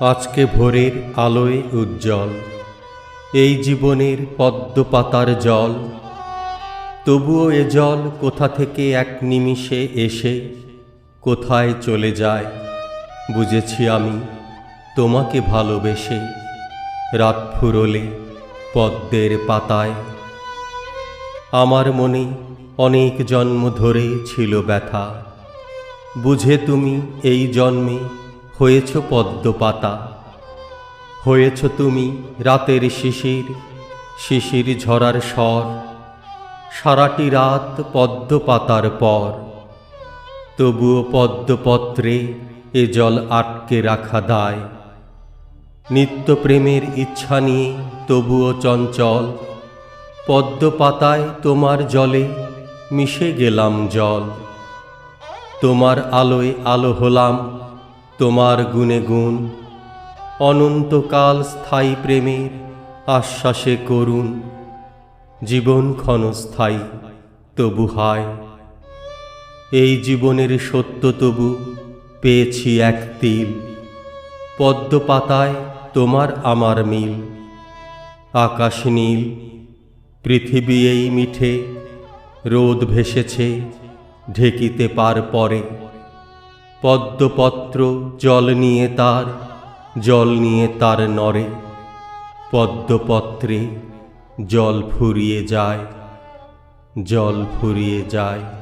আজকে ভোরের আলোয় উজ্জ্বল, এই জীবনের পদ্ম পাতার জল। তবুও এ জল কোথা থেকে এক নিমিষে এসে কোথায় চলে যায়, বুঝেছি আমি, তোমাকে ভালোবেসে রাত ফুরলে পদ্মের পাতায়। আমার মনে অনেক জন্ম ধরে ছিল ব্যথা, বুঝে তুমি এই জন্মে হয়েছ পদ্ম পাতা হয়েছ তুমি রাতের শিশির শিশির ঝরার স্বর। সারাটি রাত পদ্ম পাতার পর। তবুও পদ্মপত্রে এ জল আটকে রাখা দায়। নিত্য প্রেমের ইচ্ছা নিয়ে তবুও চঞ্চল। পদ্ম পাতায় তোমার জলে মিশে গেলাম জল। তোমার আলোয় আলো হলাম তোমার গুণে গুণ, অনন্তকাল স্থায়ী প্রেমের আশ্বাসে করুণ, জীবন ক্ষণস্থায়ী তবু হায়। এই জীবনের সত্য তবু পেয়েছি এক তিল পদ্ম পাতায় তোমার আমার মিল, আকাশ নীল, পৃথিবী এই মিঠে, রোদ ভেসেছে, ঢেকিতে পার পরে। পদ্মপত্র জল নিয়ে তার, জল নিয়ে তার নরে পদ্মপত্রে জল ফুরিয়ে যায়, জল ফুরিয়ে যায়।